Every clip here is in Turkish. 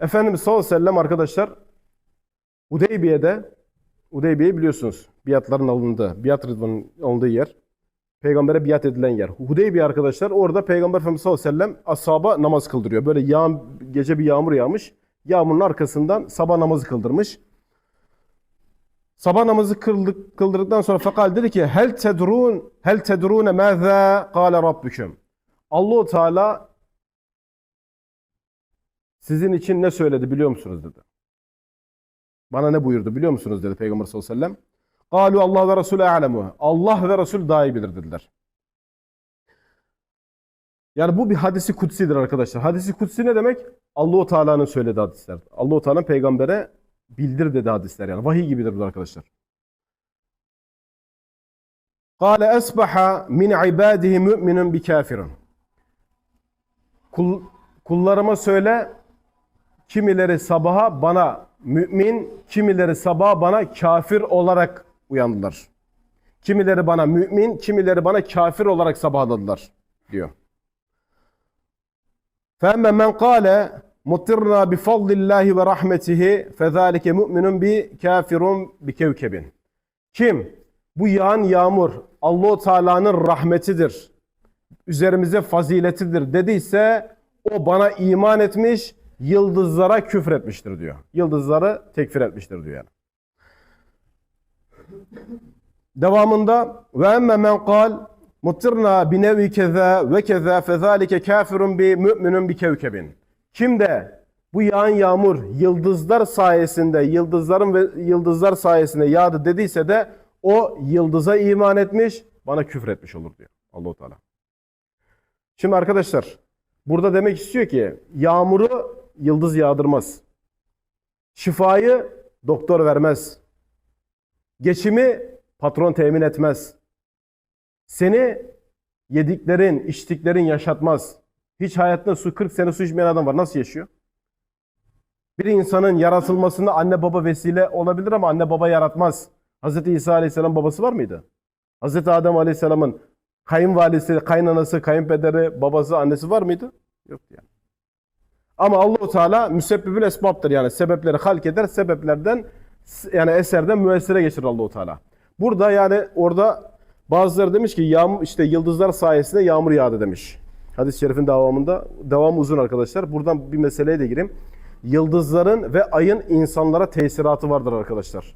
Efendimiz sallallahu aleyhi ve sellem arkadaşlar Hudeybiye'de Hudeybiye biliyorsunuz biatların alındığı, biat rıdvanın alındığı yer. Peygambere biat edilen yer. Hudeybiye arkadaşlar orada Peygamber Efendimiz sallallahu aleyhi ve sellem ashaba namaz kıldırıyor. Böyle yağ, gece bir yağmur yağmış. Yağmurun arkasından sabah namazı kıldırmış. Sabah namazı kıldık, kıldırdıktan sonra fakal dedi ki hel tedrun hel tedrune maza kâle rabbüküm. Allahu Teala sizin için ne söyledi biliyor musunuz dedi. Bana ne buyurdu biliyor musunuz dedi Peygamber sallallahu aleyhi ve sellem. Kalu Allah ve Resulü alemu. Allah ve Resul daha iyi bilir dediler. Yani bu bir hadisi kutsidir arkadaşlar. Hadisi kutsi ne demek? Allahu Teala'nın söylediği hadisler. Allahu Teala peygambere bildir dedi hadisler yani. Vahiy gibidir bu arkadaşlar. Kale esbaha min ibadihi müminun bi kafirun. Kul, kullarıma söyle kimileri sabaha bana mümin, kimileri sabaha bana kafir olarak uyandılar. Kimileri bana mümin, kimileri bana kafir olarak sabahladılar diyor. فَاَمَّا مَنْ قَالَ مُطِرْنَا بِفَضْلِ اللّٰهِ وَرَحْمَتِهِ فَذَٰلِكَ مُؤْمِنٌ بِكَافِرٌ بِكَوْكَبٍ Kim? Bu yağan yağmur Allahu Teala'nın rahmetidir. Üzerimize faziletidir dediyse o bana iman etmiş, yıldızlara küfür etmiştir diyor. Yıldızları tekfir etmiştir diyor yani. Devamında ve emme men kal muttirna bi nevi keza ve keza fezalike kafirun bi müminun bi kevkebin. Kim de bu yağan yağmur yıldızlar sayesinde, yıldızların ve yıldızlar sayesinde yağdı dediyse de o yıldıza iman etmiş, bana küfür etmiş olur diyor Allahu Teala. Şimdi arkadaşlar burada demek istiyor ki yağmuru yıldız yağdırmaz. Şifayı doktor vermez. Geçimi patron temin etmez. Seni yediklerin, içtiklerin yaşatmaz. Hiç hayatında su 40 sene su içmeyen adam var. Nasıl yaşıyor? Bir insanın yaratılmasında anne baba vesile olabilir ama anne baba yaratmaz. Hz. İsa Aleyhisselam babası var mıydı? Hz. Adem Aleyhisselam'ın kayınvalisi, kaynanası, kayınpederi, babası, annesi var mıydı? Yoktu yani. Ama Allahu Teala müsebbibül esbaptır yani sebepleri halk eder, sebeplerden yani eserden müessire geçirir Allahu Teala. Burada yani orada bazıları demiş ki yağmur işte yıldızlar sayesinde yağmur yağdı demiş. Hadis-i şerifin devamında devam uzun arkadaşlar. Buradan bir meseleye de gireyim. Yıldızların ve ayın insanlara tesiratı vardır arkadaşlar.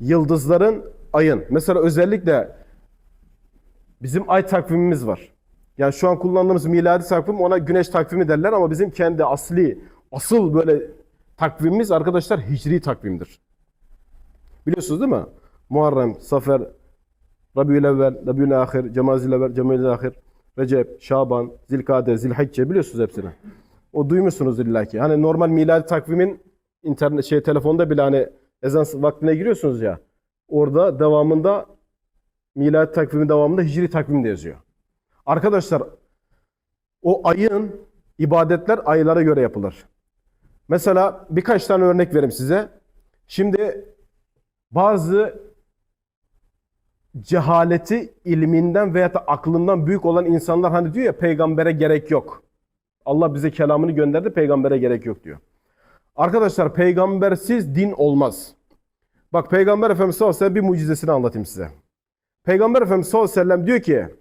Yıldızların, ayın. Mesela özellikle bizim ay takvimimiz var. Yani şu an kullandığımız miladi takvim ona güneş takvimi derler ama bizim kendi asli, asıl böyle takvimimiz arkadaşlar hicri takvimdir. Biliyorsunuz değil mi? Muharrem, Safer, Rabiül Evvel, Rabiül Ahir, Cemazil Evvel, Cemazil Ahir, Recep, Şaban, Zilkade, Zilhicce biliyorsunuz hepsini. O duymuşsunuz illaki. Hani normal miladi takvimin internet şey telefonda bile hani ezan vaktine giriyorsunuz ya. Orada devamında miladi takvimin devamında hicri takvim de yazıyor. Arkadaşlar o ayın ibadetler aylara göre yapılır. Mesela birkaç tane örnek vereyim size. Şimdi bazı cehaleti ilminden veya da aklından büyük olan insanlar hani diyor ya peygambere gerek yok. Allah bize kelamını gönderdi peygambere gerek yok diyor. Arkadaşlar peygambersiz din olmaz. Bak peygamber efendimiz sallallahu aleyhi ve sellem bir mucizesini anlatayım size. Peygamber efendimiz sallallahu aleyhi ve sellem diyor ki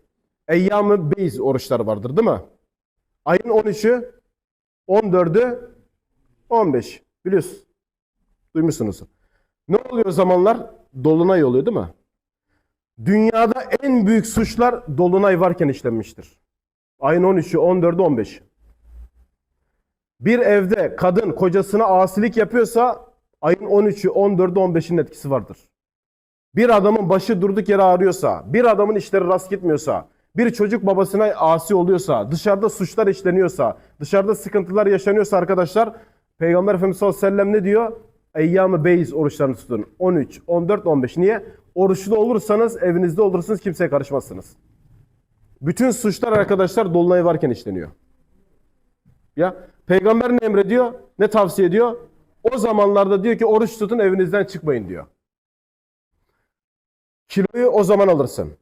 Eyyam-ı Beyz oruçları vardır değil mi? Ayın 13'ü, 14'ü, 15. Biliyorsunuz. Duymuşsunuz. Ne oluyor zamanlar? Dolunay oluyor değil mi? Dünyada en büyük suçlar dolunay varken işlenmiştir. Ayın 13'ü, 14'ü, 15. Bir evde kadın kocasına asilik yapıyorsa ayın 13'ü, 14'ü, 15'in etkisi vardır. Bir adamın başı durduk yere ağrıyorsa, bir adamın işleri rast gitmiyorsa, bir çocuk babasına asi oluyorsa, dışarıda suçlar işleniyorsa, dışarıda sıkıntılar yaşanıyorsa arkadaşlar, Peygamber Efendimiz sallallahu aleyhi ve sellem ne diyor? Eyyam-ı Beyz oruçlarını tutun. 13, 14, 15. Niye? Oruçlu olursanız evinizde olursunuz kimseye karışmazsınız. Bütün suçlar arkadaşlar dolunay varken işleniyor. Ya peygamber ne emrediyor? Ne tavsiye ediyor? O zamanlarda diyor ki oruç tutun evinizden çıkmayın diyor. Kiloyu o zaman alırsın.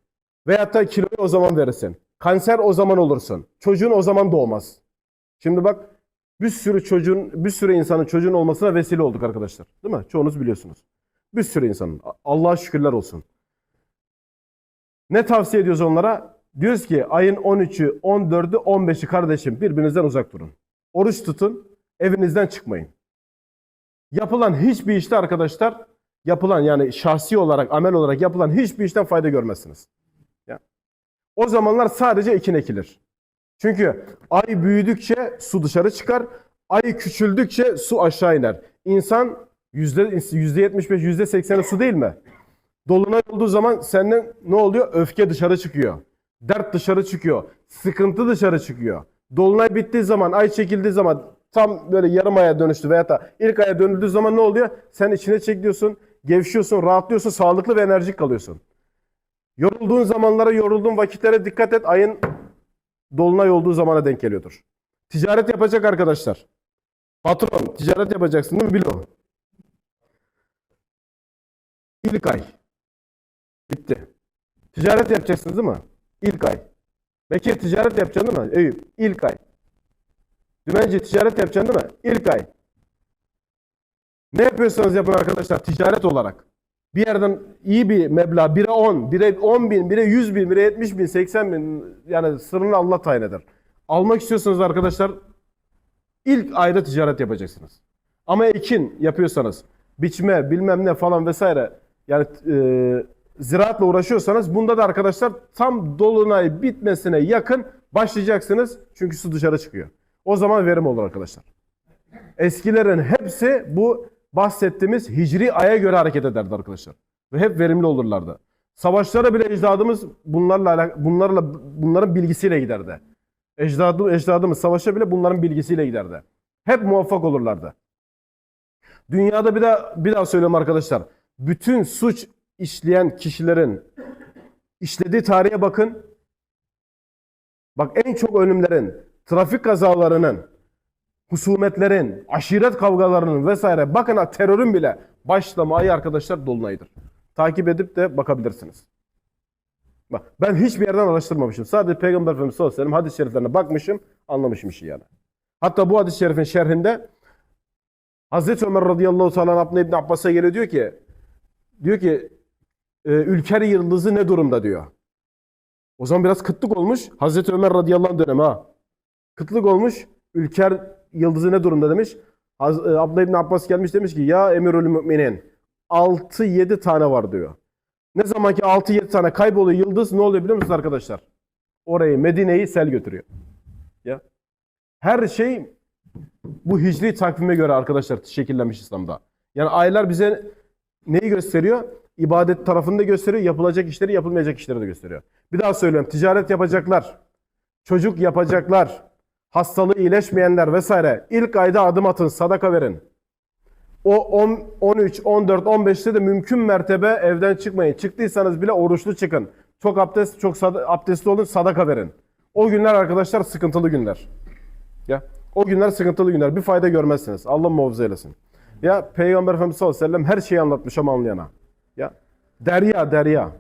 Veyahut da kiloyu o zaman verirsin. Kanser o zaman olursun. Çocuğun o zaman doğmaz. Şimdi bak bir sürü çocuğun, bir sürü insanın çocuğun olmasına vesile olduk arkadaşlar. Değil mi? Çoğunuz biliyorsunuz. Bir sürü insanın. Allah'a şükürler olsun. Ne tavsiye ediyoruz onlara? Diyoruz ki ayın 13'ü, 14'ü, 15'i kardeşim birbirinizden uzak durun. Oruç tutun, evinizden çıkmayın. Yapılan hiçbir işte arkadaşlar, yapılan yani şahsi olarak, amel olarak yapılan hiçbir işten fayda görmezsiniz. O zamanlar sadece ekin ekilir. Çünkü ay büyüdükçe su dışarı çıkar, ay küçüldükçe su aşağı iner. İnsan yüzde 75, yüzde 80'i su değil mi? Dolunay olduğu zaman senden ne oluyor? Öfke dışarı çıkıyor. Dert dışarı çıkıyor. Sıkıntı dışarı çıkıyor. Dolunay bittiği zaman, ay çekildiği zaman tam böyle yarım aya dönüştü veya da ilk aya dönüldüğü zaman ne oluyor? Sen içine çekiyorsun, gevşiyorsun, rahatlıyorsun, sağlıklı ve enerjik kalıyorsun. Yorulduğun zamanlara, yorulduğun vakitlere dikkat et. Ayın dolunay olduğu zamana denk geliyordur. Ticaret yapacak arkadaşlar. Patron, ticaret yapacaksın değil mi Bilo? İlk ay. Bitti. Ticaret yapacaksınız değil mi? İlk ay. Bekir ticaret yapacaksın değil mi? Eyüp ilk ay. Dümenci ticaret yapacaksın değil mi? İlk ay. Ne yapıyorsanız yapın arkadaşlar ticaret olarak. Bir yerden iyi bir meblağ 1'e 10, 1'e 10 bin, 1'e 100 bin, 1'e 70 bin, 80 bin yani sırrını Allah tayin eder. Almak istiyorsanız arkadaşlar ilk ayda ticaret yapacaksınız. Ama ekin yapıyorsanız biçme bilmem ne falan vesaire yani e, ziraatla uğraşıyorsanız bunda da arkadaşlar tam dolunay bitmesine yakın başlayacaksınız. Çünkü su dışarı çıkıyor. O zaman verim olur arkadaşlar. Eskilerin hepsi bu bahsettiğimiz hicri aya göre hareket ederdi arkadaşlar. Ve hep verimli olurlardı. Savaşlara bile ecdadımız bunlarla bunlarla bunların bilgisiyle giderdi. Ecdadı, ecdadımız savaşa bile bunların bilgisiyle giderdi. Hep muvaffak olurlardı. Dünyada bir daha bir daha söylüyorum arkadaşlar. Bütün suç işleyen kişilerin işlediği tarihe bakın. Bak en çok ölümlerin, trafik kazalarının, husumetlerin, aşiret kavgalarının vesaire bakın terörün bile başlama ayı arkadaşlar dolunaydır. Takip edip de bakabilirsiniz. Bak ben hiçbir yerden araştırmamışım. Sadece Peygamber Efendimiz sallallahu aleyhi ve sellem hadis-i şeriflerine bakmışım, anlamışım işi yani. Hatta bu hadis-i şerifin şerhinde Hazreti Ömer radıyallahu teala Abdullah İbni Abbas'a geliyor diyor ki diyor ki e, ülker yıldızı ne durumda diyor. O zaman biraz kıtlık olmuş. Hazreti Ömer radıyallahu anh dönemi ha. Kıtlık olmuş. Ülker yıldızı ne durumda demiş. Haz, e, Abdullah İbni Abbas gelmiş demiş ki ya emirül müminin 6-7 tane var diyor. Ne zaman ki 6-7 tane kayboluyor yıldız ne oluyor biliyor musunuz arkadaşlar? Orayı Medine'yi sel götürüyor. Ya. Her şey bu hicri takvime göre arkadaşlar şekillenmiş İslam'da. Yani aylar bize neyi gösteriyor? İbadet tarafını da gösteriyor, yapılacak işleri, yapılmayacak işleri de gösteriyor. Bir daha söylüyorum, ticaret yapacaklar, çocuk yapacaklar, hastalığı iyileşmeyenler vesaire ilk ayda adım atın, sadaka verin. O 10, 13, 14, 15'te de mümkün mertebe evden çıkmayın. Çıktıysanız bile oruçlu çıkın. Çok abdest, çok sad- abdestli olun, sadaka verin. O günler arkadaşlar sıkıntılı günler. Ya o günler sıkıntılı günler. Bir fayda görmezsiniz. Allah muhafaza eylesin. Ya Peygamber Efendimiz sallallahu aleyhi ve sellem her şeyi anlatmış ama anlayana. Ya derya derya.